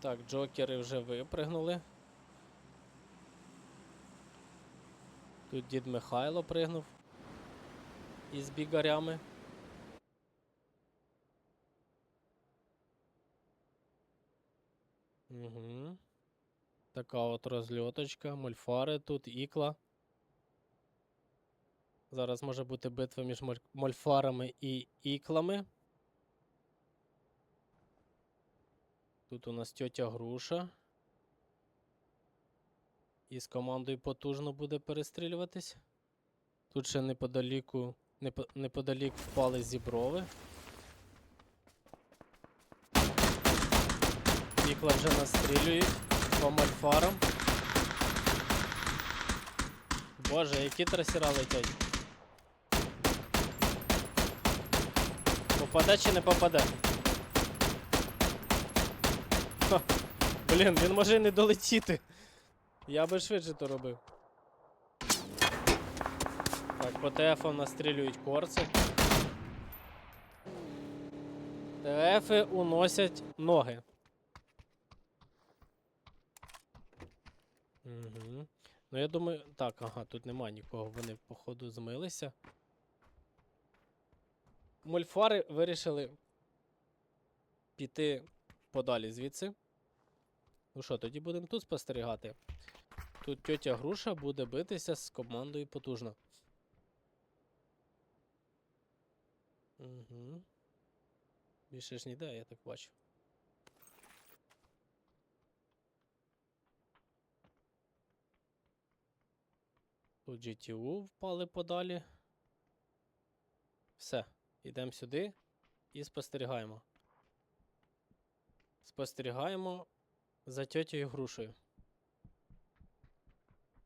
Так, джокери вже випригнули. Тут дід Михайло пригнув. Із бігарями. Угу. Така от розльоточка, мольфари тут, ікла. Зараз може бути битва між мольфарами і іклами. Тут у нас тьотя Груша. І з командою потужно буде перестрілюватись. Тут ще неподаліку, непо- неподалік впали зіброви. Ікла вже настрілюють по мольфарам. Боже, які трасіра летять. Попаде чи не попаде? Блін, він може не долетіти. Я би швидше то робив. Так, по ТФ настрілюють корци. ТФи уносять ноги. Угу. Ну я думаю. Так, ага, тут нема нікого, вони походу змилися. Мольфари вирішили піти подалі звідси. Ну що, тоді будемо тут спостерігати. Тут тьотя Груша буде битися з командою потужно. Угу. Більше ж ніде, я так бачу. Тут GTU впали подалі. Все, йдемо сюди і спостерігаємо. Спостерігаємо за тьотєю грушею.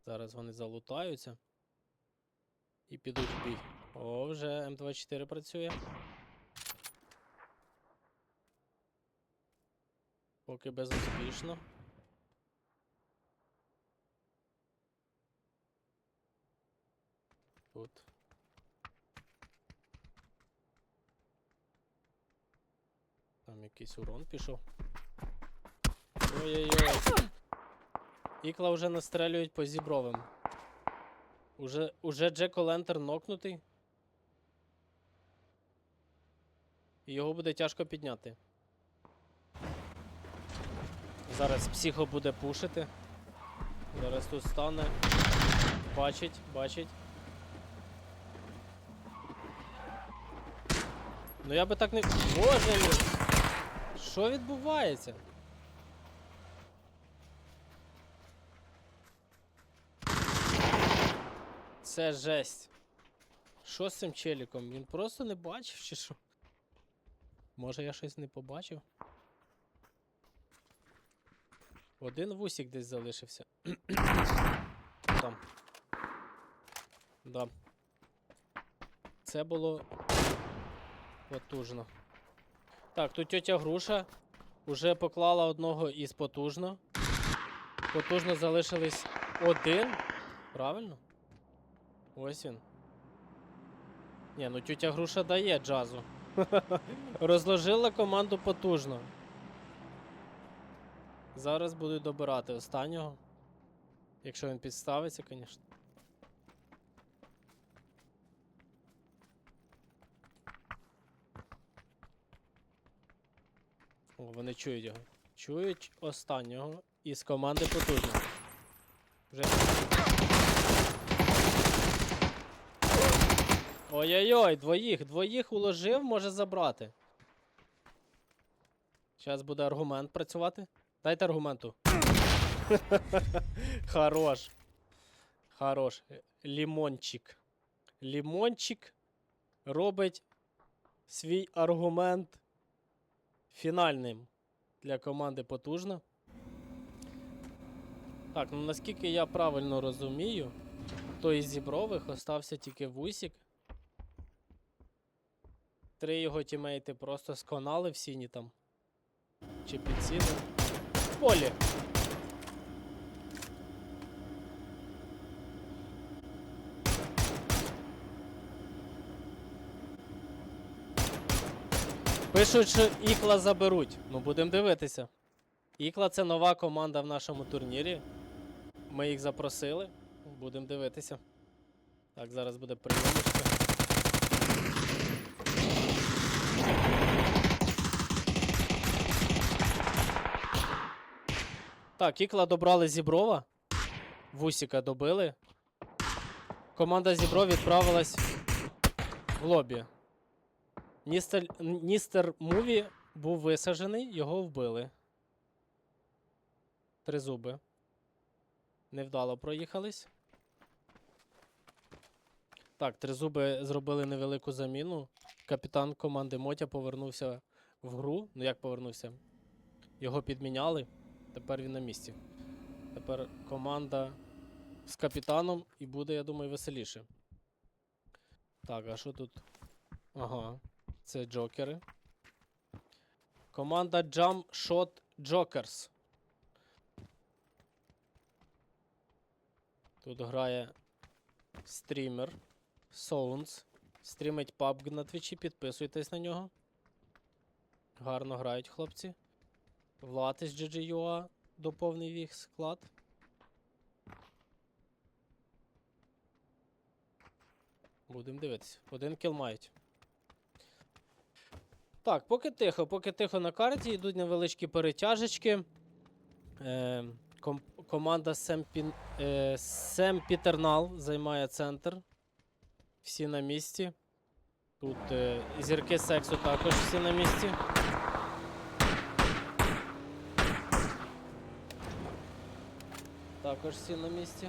Зараз вони залутаються і підуть в бій. О, вже М24 працює. Поки безуспішно. Тут. Там якийсь урон пішов. Ой-ой-ой. Ікла вже настрелюють по зібровим. Уже, уже Джеко Лентер нокнутий. І його буде тяжко підняти. Зараз психо буде пушити. Зараз тут стане. Бачить, бачить. Ну я би так не. Боже мій! Що відбувається? Це жесть. Що з цим челіком? Він просто не бачив чи що? Може я щось не побачив? Один вусік десь залишився. Там. Да. Це було потужно. Так, тут тьотя Груша уже поклала одного із потужно. Потужно залишились один. Правильно? Ось він. Ні, ну тютя Груша дає джазу. Розложила команду потужно. Зараз буду добирати останнього. Якщо він підставиться, звісно. О, вони чують його. Чують останнього із команди потужно. Вже Ой-ой-ой, двоїх, двоїх уложив, може забрати. Зараз буде аргумент працювати. Дайте аргументу. Хорош. Хорош. Лімончик. Лімончик робить свій аргумент фінальним для команди потужно. Так, ну наскільки я правильно розумію, то із зібрових остався тільки вусік. Три його тімейти просто сконали в сіні там. Чи підсіли. В полі. Пишуть, що ікла заберуть. Ну будемо дивитися. Ікла це нова команда в нашому турнірі. Ми їх запросили. Будемо дивитися. Так, зараз буде прийомочка. Так, Ікла добрали Зіброва. Вусіка добили. Команда Зібро відправилась в лобі. Ністер, Ністер Муві був висаджений, його вбили. Три зуби. Невдало проїхались. Так, тризуби зробили невелику заміну. Капітан команди Мотя повернувся в гру. Ну як повернувся? Його підміняли. Тепер він на місці. Тепер команда з капітаном і буде, я думаю, веселіше. Так, а що тут? Ага, це джокери. Команда Jump Shot Jokers. Тут грає стрімер Sounds. Стрімить PUBG на твічі, підписуйтесь на нього. Гарно грають хлопці. Влад із GGUA доповнив їх склад. Будемо дивитися. Один кіл мають. Так, поки тихо, поки тихо на карті, йдуть невеличкі перетяжечки. Е, ком- команда Сем, Пін, е, Пітернал займає центр. Всі на місці. Тут е, зірки сексу також всі на місці. Також всі на місці.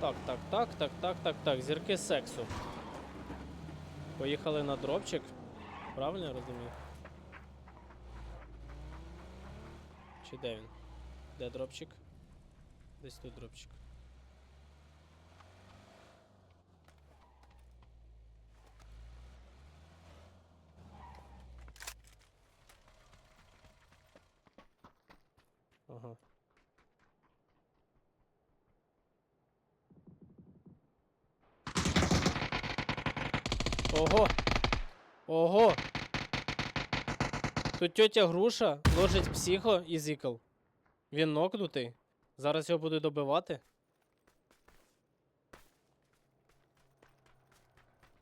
Так, так, так, так, так, так, так. Зірки сексу. Поїхали на дропчик. Правильно я розумію? Чи де він? Де дропчик? Десь тут дропчик. Ага. Ого! Ого! Тут тьотя груша ложить психо і зікл. Він нокнутий. Зараз його буду добивати.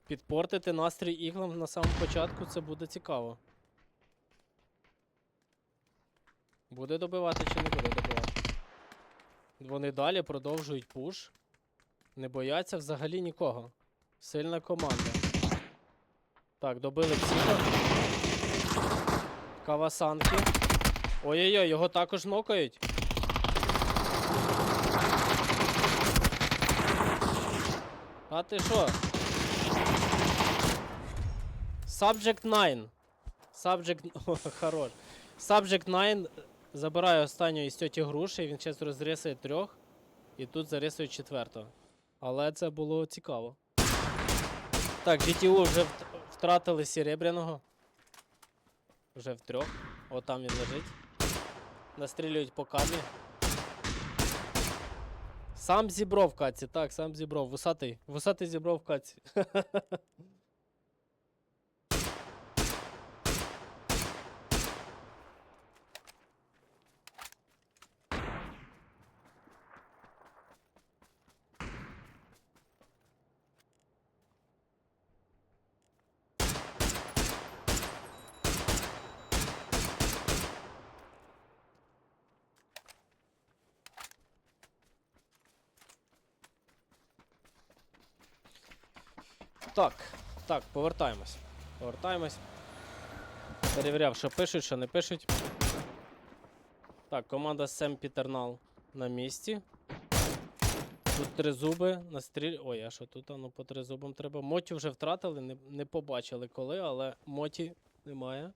Підпортити настрій іглам на самому початку це буде цікаво. Буде добивати чи не буде добивати? Вони далі продовжують пуш. Не бояться взагалі нікого. Сильна команда. Так, добили психо. Кавасанки. Ой-ой-ой, його також нокають. А ти що? Subject 9. Subject... О, хорош. Subject 9 забирає останню із тьоті груші, він зараз розрисує трьох. І тут зарисує четвертого. Але це було цікаво. Так, GTU вже втратили серебряного. Вже в трьох. О, там він лежить. Настрілюють по камі. Сам зібров в каці, так, сам зібров. Вусатий. Вусатий зібров в каці. Так, так, повертаємось. Повертаємось. Перевіряв, що пишуть, що не пишуть. Так, команда Сем Пітернал на місці. Тут три зуби настріль. Ой, а що тут? А ну по три зубам треба. Моті вже втратили, не, не побачили коли, але моті немає.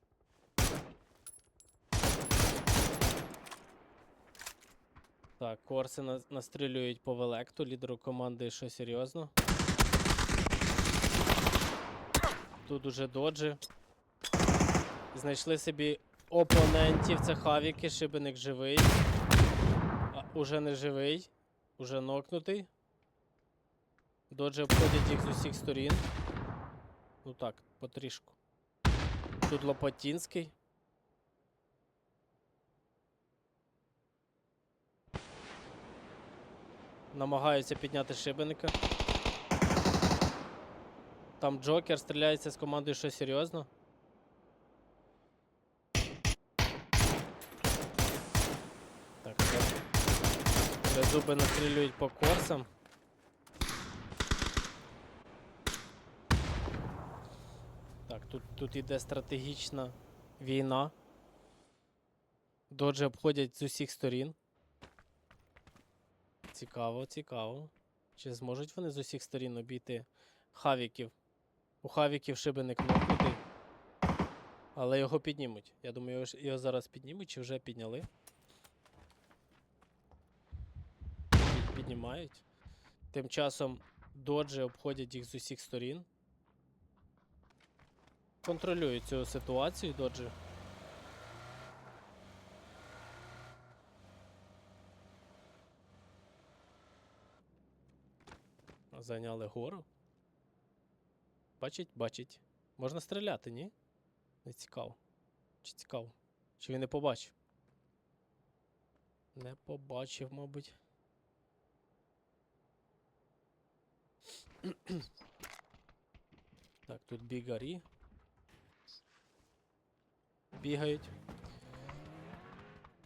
Так, корси на- настрілюють по велекту, лідеру команди що серйозно. Тут уже доджі. Знайшли собі опонентів, це хавіки, шибеник живий. А, уже не живий. Уже нокнутий. Доджі обходять їх з усіх сторін. Ну так, потрішку. Тут Лопатінський. Намагаються підняти шибеника. Там Джокер стріляється з командою що серйозно. Так, зуби настрілюють по корсам. Так, тут, тут іде стратегічна війна. Доджі обходять з усіх сторін. Цікаво, цікаво. Чи зможуть вони з усіх сторін обійти хавіків? У хавіків шибеник нокнутий. Але його піднімуть. Я думаю, його, зараз піднімуть чи вже підняли. Піднімають. Тим часом доджі обходять їх з усіх сторін. Контролюють цю ситуацію доджі. Зайняли гору. Бачить, бачить. Можна стріляти, ні? Не цікаво. Чи цікаво? Чи він не побачив? Не побачив, мабуть. так, тут бігарі. Бігають.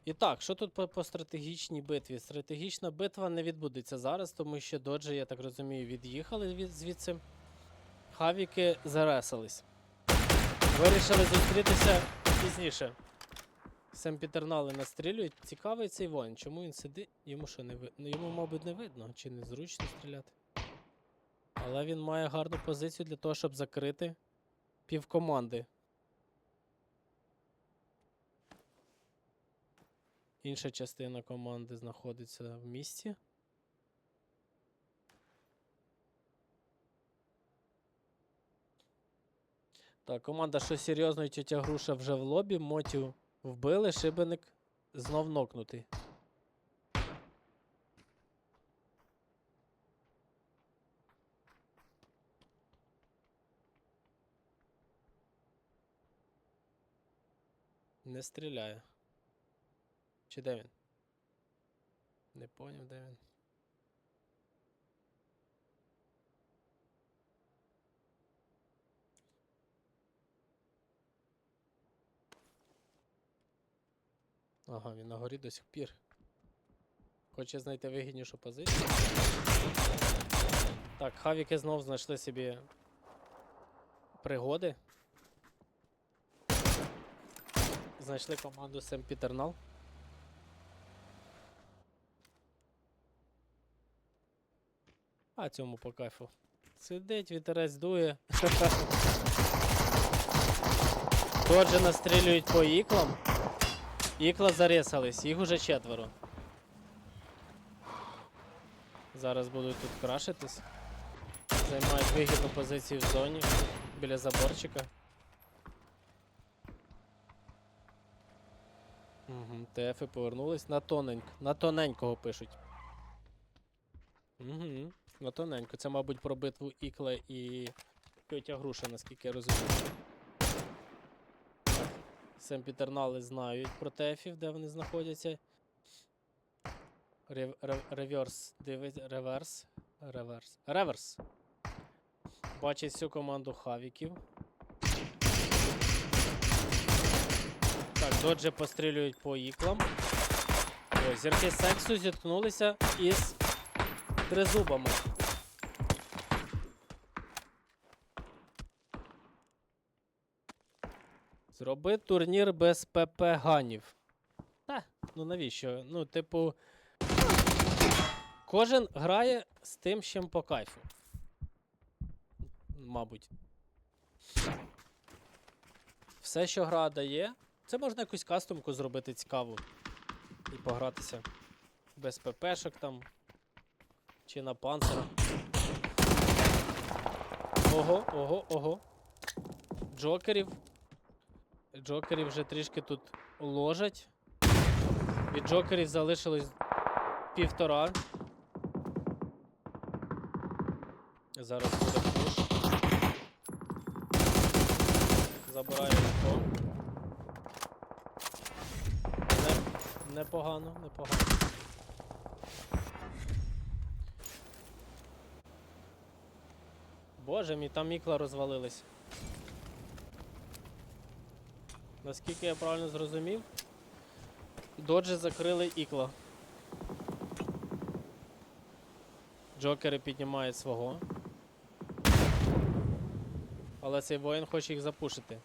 І так, що тут по, по стратегічній битві? Стратегічна битва не відбудеться зараз, тому що доджі, я так розумію, від'їхали від, звідси. Хавіки заресались. Вирішили зустрітися пізніше. Семпітернали настрілюють. Цікавий цей воїн. Чому він сидить? Йому що не видно? Йому, мабуть, не видно, чи незручно стріляти. Але він має гарну позицію для того, щоб закрити півкоманди. Інша частина команди знаходиться в місті. Так, команда що серйозно, і тетя Груша вже в лобі, мотів вбили, шибеник знов нокнутий. Не стріляє. Чи де він? Не поняв, де він. Ага, він на горі до сих пір. Хоче знайти вигіднішу позицію. Так, хавіки знов знайшли собі пригоди. Знайшли команду Семпітернал. А цьому по кайфу. Сидить, вітерець дує. Доджі настрілюють по іклам. Ікла зарисались, їх уже четверо. Зараз будуть тут крашитись. Займають вигідну позицію в зоні біля заборчика. Угу, ТФи повернулись на тоненько. На тоненького пишуть. Угу, на тоненько. Це, мабуть, про битву Ікла і Тьотя Груша, наскільки я розумію. Семпітернали знають про тефів, де вони знаходяться. Рев, рев, реверс, реверс. Реверс. Реверс. Бачить всю команду хавіків. Так, доджі пострілюють по іклам. Ось, зірки сексу зіткнулися із тризубами. Зроби турнір без ПП ганів. Та, ну навіщо? Ну, типу. Кожен грає з тим, чим по кайфу. Мабуть. Все, що гра дає, це можна якусь кастомку зробити цікаву. І погратися. Без ППшок там. Чи на панцера. Ого, ого, ого. Джокерів. Джокерів вже трішки тут ложать. Від джокерів залишилось півтора. Зараз буде пуш. Забираю авто. Не, непогано, непогано. Боже мій, там ікла розвалились. Наскільки я правильно зрозумів, доджі закрили ікла. Джокери піднімають свого. Але цей воїн хоче їх запушити.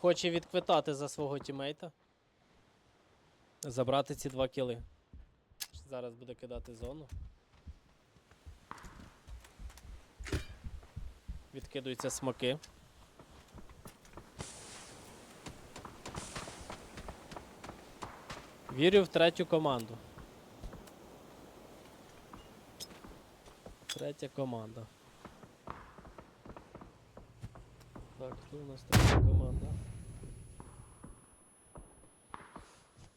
Хоче відквитати за свого тімейта. Забрати ці два кіли. Зараз буде кидати зону. Відкидуються смоки. Вірю в третю команду. Третя команда. Так, хто у нас третя команда?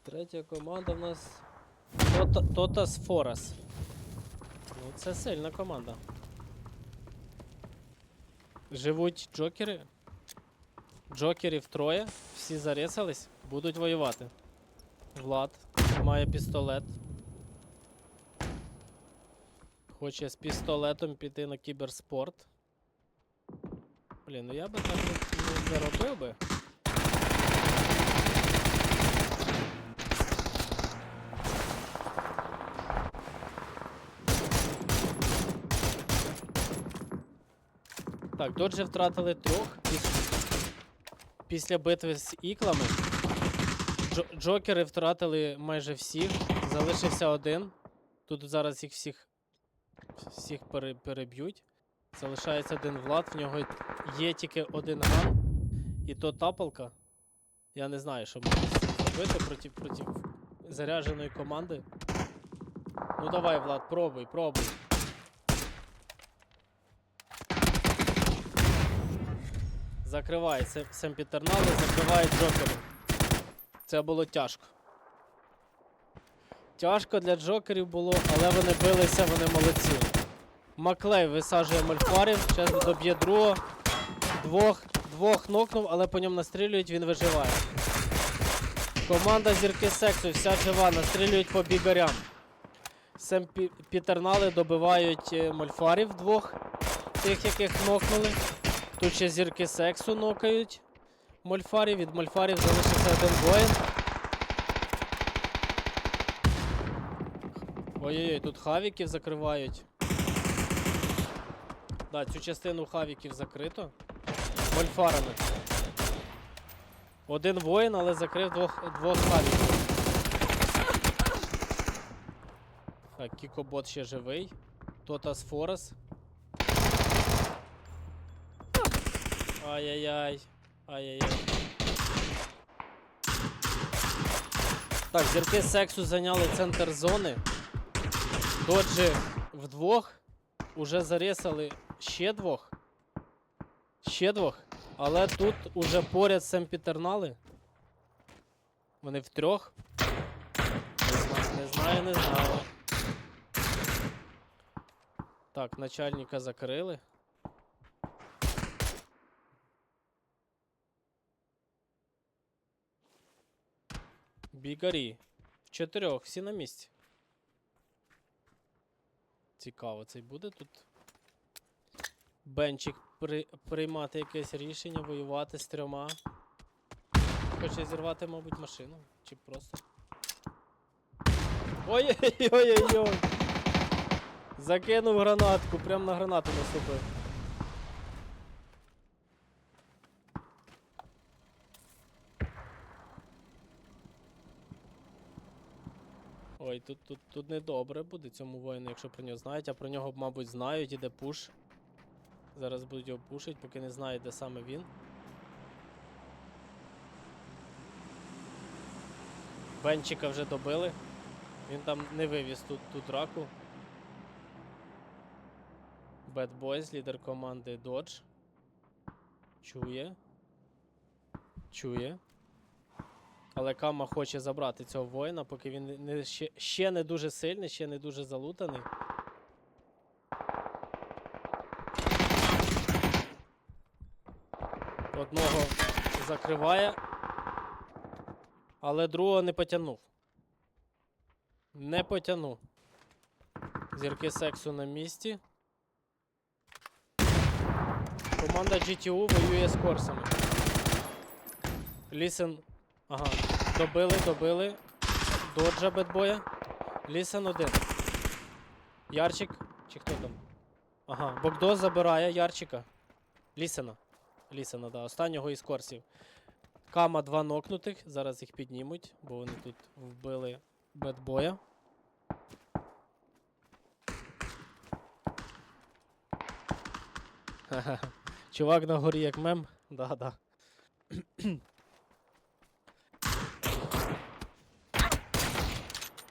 Третя команда в нас Тотас Форас. Ну, це сильна команда. Живуть джокери. Джокерів троє, всі зарисались, будуть воювати. Влад має пістолет. Хоче з пістолетом піти на кіберспорт. Блін, ну я би так не, не робив би. Так, доджі втратили трьох піс- після битви з іклами. Джо- Джокери втратили майже всіх. Залишився один. Тут зараз їх всіх всіх пере, переб'ють. Залишається один влад, в нього є тільки один ган. І то тапалка. Я не знаю, що можна зробити проти, проти зарядженої команди. Ну давай, Влад, пробуй, пробуй. Закривай Сем- семпітернали, закриває джокери. Це було тяжко. Тяжко для джокерів було, але вони билися, вони молодці. Маклей висаджує мольфарів, зараз доб'є другого. Двох, двох нокнув, але по ньому настрілюють, він виживає. Команда зірки сексу, вся жива, настрілюють по бігарям. Сем Пі- Пітернали добивають е, мольфарів двох, тих, яких нокнули. Тут ще зірки сексу нокають. Мольфарів, від мольфарів залишився один воїн. Ой-ой-ой, тут хавіків закривають. Да, цю частину хавіків закрито. Мольфарами. Один воїн, але закрив двох, двох хавіків. Так, Кікобот ще живий. Тотас Форес. Ай-яй-яй. Ай-яй-яй. Так, зірки сексу зайняли центр зони. Доджі вдвох. Уже зарисали ще двох. Ще двох. Але тут уже поряд семпітернали. Вони втрьох. Не знаю, не знаю, не знаю. Так, начальника закрили. Бігарі. В чотирьох, всі на місці. Цікаво, цей буде тут. Бенчик при, приймати якесь рішення, воювати з трьома. Хоче зірвати, мабуть, машину. Чи просто. Ой-ой-ой-ой-ой! Закинув гранатку, прям на гранату наступив. Ой, тут, тут, тут недобре буде цьому воїну, якщо про нього знають, а про нього, мабуть, знають, іде пуш. Зараз будуть його пушить, поки не знають, де саме він. Бенчика вже добили. Він там не вивіз тут ту драку. Bad Boys, лідер команди Dodge. Чує. Чує. Але Кама хоче забрати цього воїна, поки він не- ще, ще не дуже сильний, ще не дуже залутаний. Одного закриває, але другого не потягнув. Не потягнув. Зірки сексу на місці. Команда GTU воює з корсами. Лісен. Ага. Добили, добили. Доджа бедбоя. Лісен один. Ярчик. Чи хто там? Ага. Богдо забирає Ярчика. Лісена. Лісена, да. Останнього із корсів. Кама два нокнутих. Зараз їх піднімуть, бо вони тут вбили бедбоя. Чувак на горі як мем. Да-да.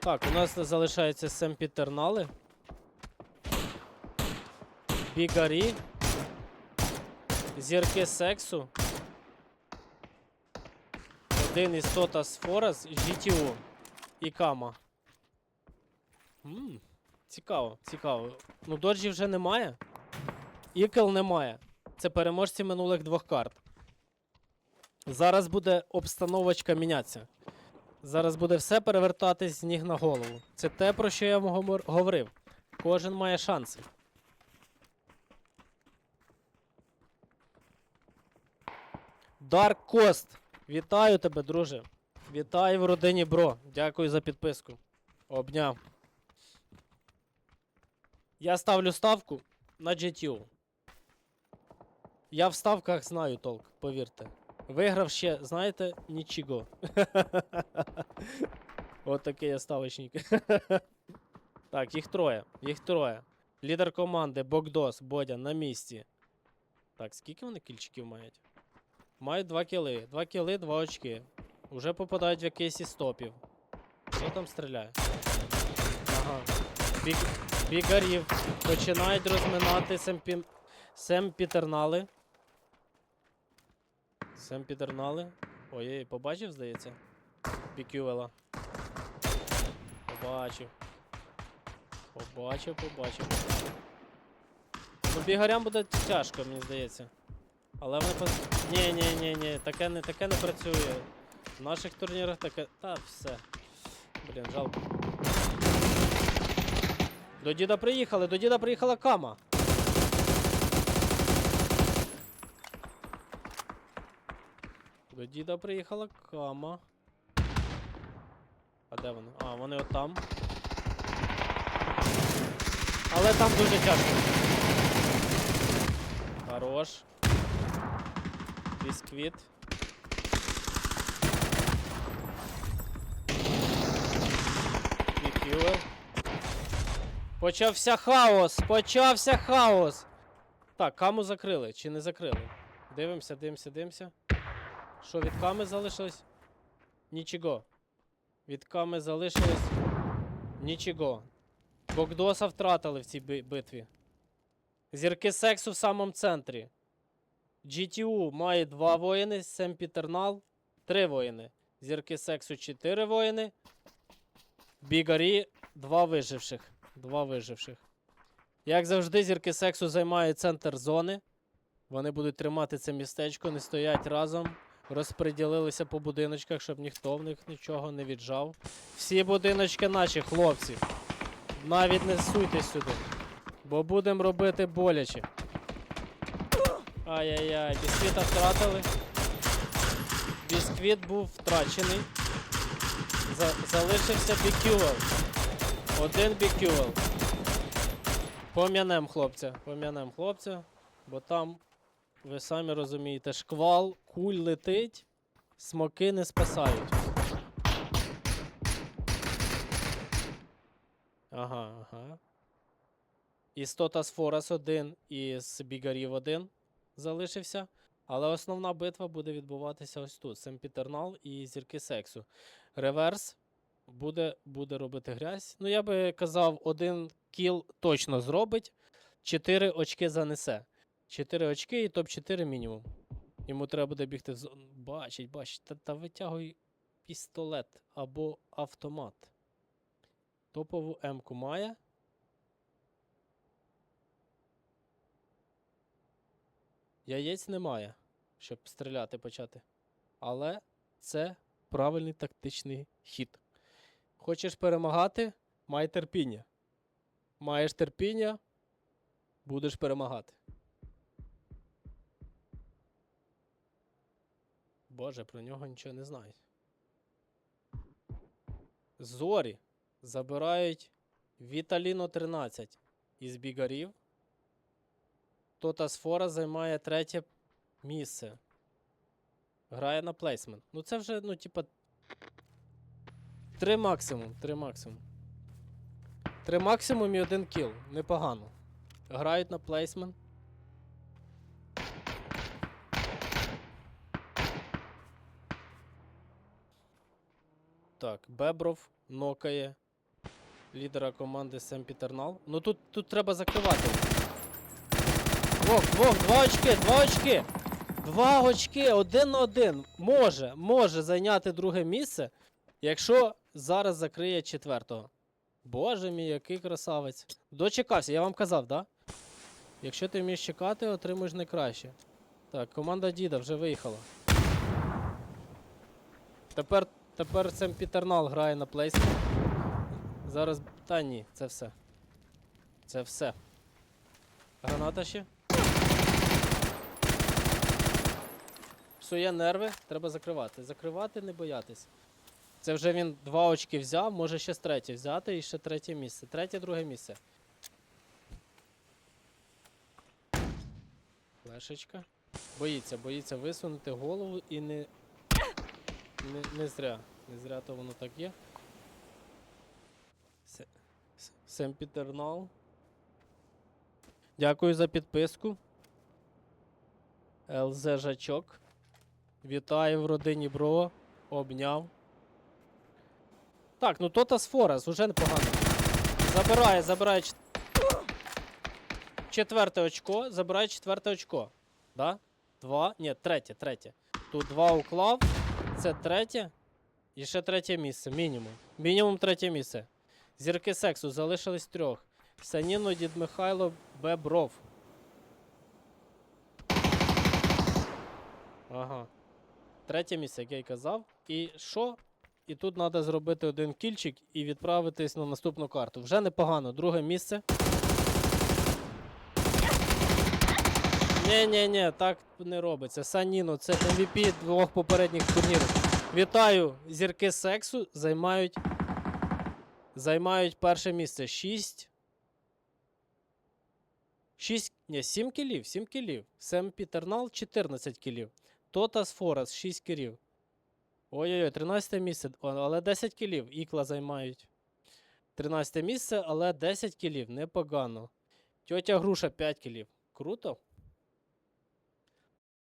Так, у нас залишається семпітернали. Бігарі. Зірки сексу. Один із Тотас Форас, GTO і Кама. Ммм, цікаво, цікаво. Ну, доджі вже немає. Ікел немає. Це переможці минулих двох карт. Зараз буде обстановочка мінятися. Зараз буде все перевертатись з ніг на голову. Це те, про що я вам говорив. Кожен має шанси. Dark Coast. Вітаю тебе, друже. Вітаю в родині Бро. Дякую за підписку. Обняв. Я ставлю ставку на GTU. Я в ставках знаю толк, повірте. Виграв ще, знаєте, нічого. От такий я ставочник. так, їх троє. Їх троє. Лідер команди Богдос, Бодя на місці. Так, скільки вони кільчиків мають? Мають два кіли. Два кіли, два очки. Уже попадають в якийсь із топів. Хто там стріляє? Ага. Біг... Бігарів. Починають розминати семпі... семпітернали. Семпітернали. Ой, побачив, здається? Бікювела. Побачив. Побачив, побачив. Ну, бігарям буде тяжко, мені здається. Але вони пос... Ні, ні, ні, ні, таке не, таке не працює. В наших турнірах таке. Та все. Блін, жалко. До діда приїхали, до діда приїхала кама. До діда приїхала кама. А де вони? А, вони отам. Але там дуже тяжко. Хорош. Бісквіт. Бікюер. Почався хаос! Почався хаос! Так, каму закрили чи не закрили? Дивимося, дивимося, дивимося. Що від ками залишилось? Нічого. Від ками залишилось. Нічого. Богдоса втратили в цій би- битві. Зірки сексу в самому центрі. GTU має два воїни, Семпітернал три воїни. Зірки сексу чотири воїни. Бігарі два виживших. Два виживших. Як завжди, зірки сексу займають центр зони. Вони будуть тримати це містечко, не стоять разом. Розподілилися по будиночках, щоб ніхто в них нічого не віджав. Всі будиночки наші, хлопці. Навіть не суйтесь сюди. Бо будемо робити боляче. Ай-яй-яй, бісквіта втратили. Бісквіт був втрачений. За залишився бікювел. Один бікювел. Пом'янем хлопця. Пом'янем хлопця. Бо там, ви самі розумієте, шквал, куль летить, смоки не спасають. Ага, ага. Із Тотас Форес 1 і з Бігарів 1 залишився. Але основна битва буде відбуватися ось тут. Семпітернал і зірки сексу. Реверс буде, буде робити грязь. Ну, я би казав, один кіл точно зробить. 4 очки занесе. 4 очки і топ-4 мінімум. Йому треба буде бігти в зону. Бачить, бачить. Та, та витягуй пістолет або автомат. Топову М-ку має. Яєць немає, щоб стріляти почати. Але це правильний тактичний хід. Хочеш перемагати? Май терпіння. Маєш терпіння, будеш перемагати. Боже, про нього нічого не знають. Зорі забирають Віталіно 13 із бігарів. Тотас Фора займає третє місце. Грає на плейсмент. Ну це вже, ну, типа. Три максимум. Три максимум. Три максимум і один кіл. Непогано. Грають на плейсмент. Так, Бебров нокає лідера команди Семпітернал. Ну тут, тут треба закривати. Двох, двох, два очки, два очки. Два очки, один на один. Може, може зайняти друге місце, якщо зараз закриє четвертого. Боже мій, який красавець. Дочекався, я вам казав, да? Якщо ти вмієш чекати, отримуєш найкраще. Так, команда Діда вже виїхала. Тепер, тепер Семпітернал грає на плейсі. Зараз. Та ні, це все. Це все. Граната ще. Псує нерви, треба закривати. Закривати, не боятись. Це вже він два очки взяв, може ще з третє взяти і ще третє місце. Третє, друге місце. Флешечка. Боїться, боїться висунути голову і не. Не, не зря. Не зря то воно так є. Се- Семпітернал. Дякую за підписку. ЛЗ Жачок. Вітаю в родині Бро. Обняв. Так, ну Тотас Форес уже непогано. Забирає, забирає четверте очко. Забирає четверте очко. Да? Два. Ні, третє, третє. Тут два уклав. Це третє. І ще третє місце. Мінімум. Мінімум третє місце. Зірки сексу залишились трьох. Саніно, Дід Михайло, Бебров. Ага. Третє місце, як я й казав. І що? І тут треба зробити один кільчик і відправитись на наступну карту. Вже непогано. Друге місце. Ні, ні, ні, так не робиться. Саніно, це MVP двох попередніх турнірів. Вітаю! Зірки сексу займають. Займають перше місце. 6. 6. Ні, 7 кілів, 7 кілів. Сем Пітернал 14 кілів. Тотас Форес 6 кілів. Ой-ой-ой, 13 місце, але 10 кілів. Ікла займають. 13 місце, але 10 кілів. Непогано. Тьотя Груша 5 кілів. Круто.